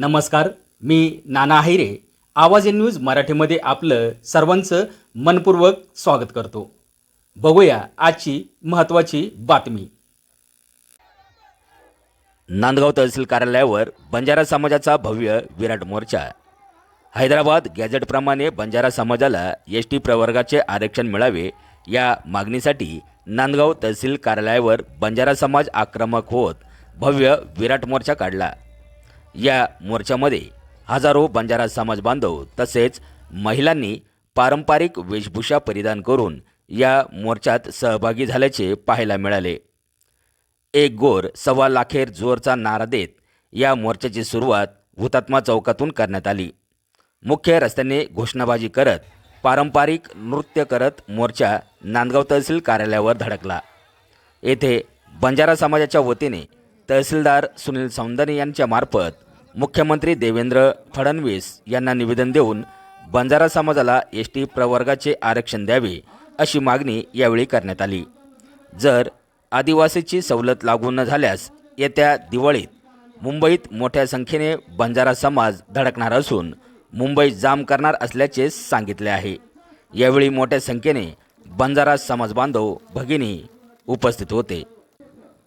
नमस्कार मी नाना हैरे आवाज in news मराठीमध्ये आपलं सर्वांचं मनपूर्वक स्वागत करतो. बघूया आजची महत्त्वाची बातमी. नांदगाव तहसील कार्यालयावर बंजारा समाजाचा भव्य विराट मोर्चा. हैदराबाद गॅझेटप्रमाणे बंजारा समाजाला एस टी प्रवर्गाचे आरक्षण मिळावे या मागणीसाठी नांदगाव तहसील कार्यालयावर बंजारा समाज आक्रमक होत भव्य विराट मोर्चा काढला. या मोर्चामध्ये हजारो बंजारा समाज बांधव तसेच महिलांनी पारंपरिक वेशभूषा परिधान करून या मोर्चात सहभागी झाल्याचे पाहायला मिळाले. एक गोर सव्वा लाखेर जोरचा नारा देत या मोर्चाची सुरुवात हुतात्मा चौकातून करण्यात आली. मुख्य रस्त्याने घोषणाबाजी करत पारंपरिक नृत्य करत मोर्चा नांदगाव तहसील कार्यालयावर धडकला. येथे बंजारा समाजाच्या वतीने तहसीलदार सुनील सौंदर्य यांच्या मार्फत मुख्यमंत्री देवेंद्र फडणवीस यांना निवेदन देऊन बंजारा समाजाला एस टी प्रवर्गाचे आरक्षण द्यावे अशी मागणी यावेळी करण्यात आली. जर आदिवासीची सवलत लागू न झाल्यास येत्या दिवाळीत मुंबईत मोठ्या संख्येने बंजारा समाज धडकणार असून मुंबई जाम करणार असल्याचे सांगितले आहे. यावेळी मोठ्या संख्येने बंजारा समाज बांधव भगिनी उपस्थित होते.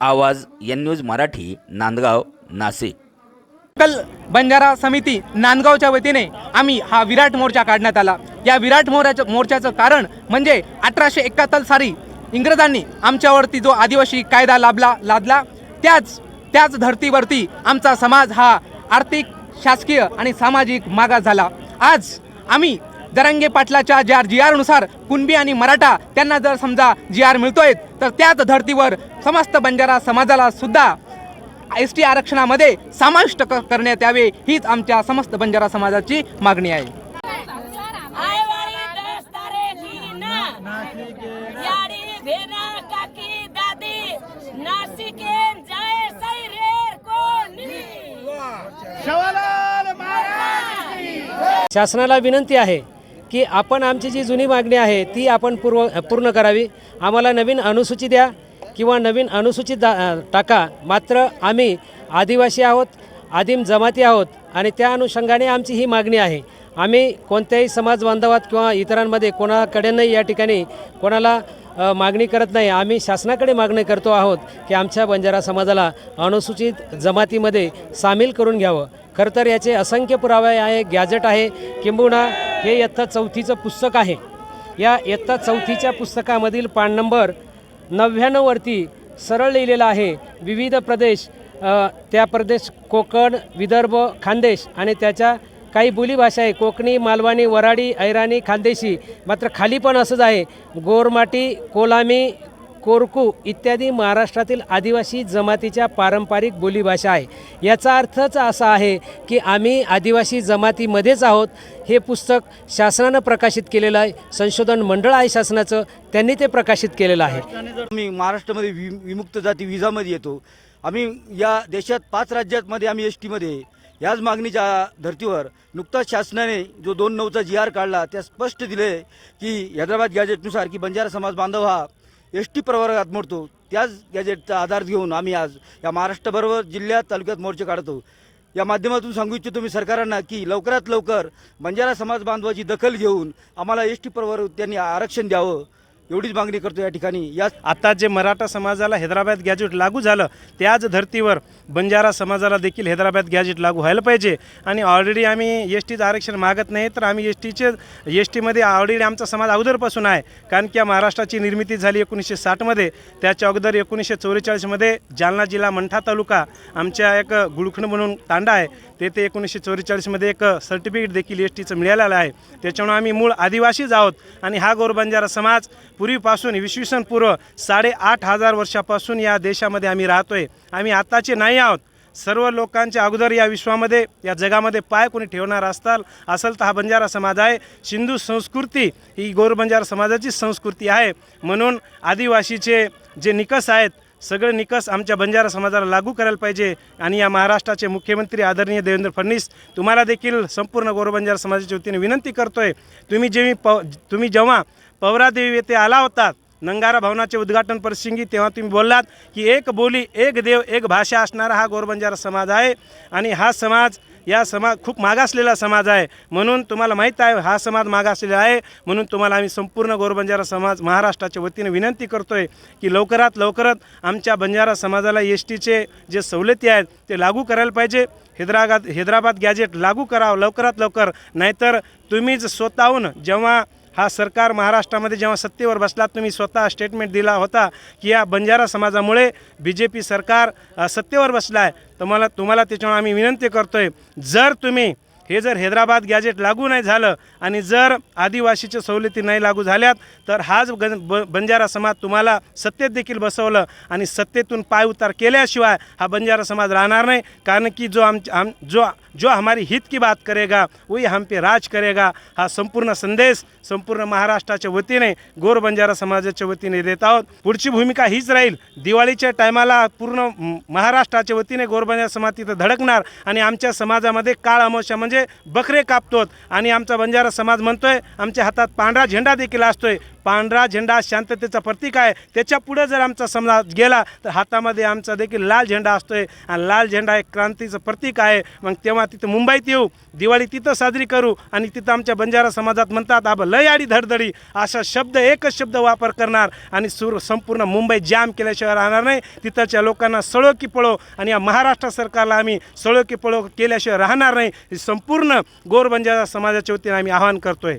आवाज एन न्यूज मराठी नांदगाव नाशिक. कल बंजारा समिती नांदगावच्या वतीने आम्ही हा विराट मोर्चा काढण्यात आला. या विराट मोर्चाचं मोर्चाचं कारण म्हणजे अठराशे एकाहत्तर साली इंग्रजांनी आमच्यावरती जो आदिवासी कायदा लाभला लादला त्याच त्याच धर्तीवरती आमचा समाज हा आर्थिक शासकीय आणि सामाजिक मागास झाला. आज आम्ही दरंगे पाटलाच्या ज्या जी आरनुसार कुणबी आणि मराठा त्यांना जर समजा जी आर मिळतोय तर त्याच धर्तीवर समस्त बंजारा समाजाला सुद्धा एस टी आरक्षणामध्ये समाविष्ट करण्यात यावे हीच आमच्या समस्त बंजारा समाजाची मागणी आहे. शासनाला विनंती आहे की आपण आमची जी जुनी मागणी आहे ती आपण पूर्व पूर्ण करावी. आम्हाला नवीन अनुसूची द्या किंवा नवीन अनुसूचित दा टाका. मात्र आम्ही आदिवासी आहोत आदिम जमाती आहोत आणि त्या अनुषंगाने आमची ही मागणी आहे. आम्ही कोणत्याही समाज बांधवात किंवा इतरांमध्ये कोणाकडे नाही या ठिकाणी कोणाला मागणी करत नाही. आम्ही शासनाकडे मागणी करतो आहोत की आमच्या बंजारा समाजाला अनुसूचित जमातीमध्ये सामील करून घ्यावं. खरं तर याचे असंख्य पुरावे आहे गॅजेट आहे किंबहुना हे इयत्ता चौथीचं पुस्तक आहे. या इयत्ता चौथीच्या पुस्तकामधील पान नंबर नव्याण्णववरती सरळ लिहिलेलं आहे. विविध प्रदेश त्या प्रदेश कोकण विदर्भ खानदेश आणि त्याच्या काही बोलीभाषा आहे. कोकणी मालवणी वराडी ऐराणी खानदेशी मात्र खाली पण असंच आहे. गोरमाटी कोलामी कोरकू इत्यादी महाराष्ट्रातील आदिवासी जमातीच्या पारंपरिक बोलीभाषा आहे. याचा अर्थच असा आहे की आम्ही आदिवासी जमातीमध्येच आहोत. हे पुस्तक शासनानं प्रकाशित केलेलं आहे. संशोधन मंडळ आहे शासनाचं. त्यांनी ते प्रकाशित केलेलं आहे. आम्ही महाराष्ट्रामध्ये वि विमुक्त जाती विजामध्ये येतो आम्ही या देशात पाच राज्यातमध्ये आम्ही एस टीमध्ये याच मागणीच्या धर्तीवर नुकताच शासनाने जो दोन नऊचा जी आर काढला त्या स्पष्ट दिले की हैदराबाद गॅजेटनुसार की बंजारा समाज बांधव हा एस टी प्रवर्गात मोडतो. त्याच गॅजेटचा आधार घेऊन आम्ही आज या महाराष्ट्राबरोबर जिल्ह्यात तालुक्यात मोर्चे काढतो. या माध्यमातून सांगू इच्छितो मी सरकारांना की लवकरात लवकर बंजारा समाज बांधवाची दखल घेऊन आम्हाला एस टी प्रवर्ग त्यांनी आरक्षण द्यावं. एवढीच मागणी करतो या ठिकाणी. या आता जे मराठा समाजाला हैदराबाद गॅजेट लागू झालं त्याच धर्तीवर बंजारा समाजाला देखील हैदराबाद गॅजेट लागू व्हायला पाहिजे. आणि ऑलरेडी आम्ही एस टीचं आरक्षण मागत नाही तर आम्ही एस टीचे एस टीमध्ये ऑलरेडी आमचा समाज अगोदरपासून आहे. कारण की या महाराष्ट्राची निर्मिती झाली एकोणीसशे साठमध्ये त्याच्या अगोदर एकोणीसशे चौवेचाळीसमध्ये जालना जिल्हा मंठा तालुका आमच्या एक गुळखंड म्हणून तांडा आहे. तेथे एकोणीसशे चौवेचाळीसमध्ये एक सर्टिफिकेट देखील एस टीचं मिळालेलं आहे. त्याच्यामुळे आम्ही मूळ आदिवासीच आहोत. आणि हा गोरबंजारा समाज पूर्वीपासून इसवी पूर्व साडेआठ हजार वर्षापासून या देशामध्ये आम्ही राहतो आहे आम्ही आत्ताचे नाही आहोत. सर्व लोकांच्या अगोदर या विश्वामध्ये या जगामध्ये पाय कोणी ठेवणार असताल असेल तर हा बंजारा समाज आहे. सिंधू संस्कृती ही गोरबंजारा समाजाची संस्कृती आहे. म्हणून आदिवासीचे जे निकष आहेत सगळे निकष आमच्या बंजारा समाजाला लागू करायला पाहिजे. आणि या महाराष्ट्राचे मुख्यमंत्री आदरणीय देवेंद्र फडणवीस तुम्हाला देखील संपूर्ण गोरबंजारा समाजाच्या वतीने विनंती करतोय. तुम्ही जेव्हा प तुम्ही जेव्हा पवरादेवी येथे आला होतात. नंगारा भवनाचे उद्घाटन प्रसंगी तेव्हा तुम्ही बोललात की एक बोली एक देव एक भाषा असणारा हा गोरबंजारा समाज आहे. आणि हा समाज या समाज खूप मागासलेला समाज आहे. म्हणून तुम्हाला माहीत आहे हा समाज मागासलेला आहे. म्हणून तुम्हाला आम्ही संपूर्ण गोरबंजारा समाज महाराष्ट्राच्या वतीने विनंती करतो आहे की लवकरात लवकरात आमच्या बंजारा समाजाला एस टीचे जे सवलती आहेत ते लागू करायला पाहिजे. हैदराबाद हैदराबाद गॅजेट लागू करावं लवकरात लवकर. नाहीतर तुम्हीच स्वतःहून जेव्हा हा सरकार महाराष्ट्रामध्ये जेव्हा सत्तेवर बसला तुम्ही स्वतः स्टेटमेंट दिला होता की या बंजारा समाजामुळे बी जे पी सरकार सत्तेवर बसला आहे तर मला तुम्हाला त्याच्यामुळे आम्ही विनंती करतो आहे जर तुम्ही हे जर हैदराबाद गॅजेट लागू नाही झालं आणि जर आदिवासीच्या सवलती नाही लागू झाल्यात तर हाच गं ब बंजारा समाज तुम्हाला सत्तेत देखील बसवलं आणि सत्तेतून पाय उतार केल्याशिवाय हा बंजारा समाज राहणार नाही. कारण की जो आम आम जो जो हमारी हित की बात करेगा वही हम पे राज करेगा हा संपूर्ण संदेश संपूर्ण महाराष्ट्राच्या वतीने गोर बंजारा समाजाच्या वतीने देत आहोत. पुढची भूमिका हीच राहील. दिवाळीच्या टायमाला पूर्ण महाराष्ट्राच्या वतीने गोर बंजारा समाज तिथं धडकणार आणि आमच्या समाजामध्ये काळ अमावश्या म्हणजे म्हणजे बकरे कापतोत. आणि आमचा बंजारा समाज म्हणतोय आमच्या हातात पांढरा झेंडा देखील असतोय. पांढरा झेंडा शांततेचा प्रतीक आहे. त्याच्या पुढे जर आमचा समाज गेला तर हातामध्ये आमचा देखील लाल झेंडा असतोय. आणि लाल झेंडा एक क्रांतीचं प्रतीक आहे. मग तेव्हा तिथं मुंबईत येऊ दिवाळी तिथं साजरी करू आणि तिथं आमच्या बंजारा समाजात म्हणतात आबा लय आडी धडधडी. असा शब्द एकच शब्द वापर करणार आणि सुर संपूर्ण मुंबई जाम केल्याशिवाय राहणार नाही. तिथंच्या लोकांना सळो की पळो आणि या महाराष्ट्र सरकारला आम्ही सळो की पळो केल्याशिवाय राहणार नाही. हे संपूर्ण गोर बंजारा समाजाच्या वतीने आम्ही आवाहन करतोय.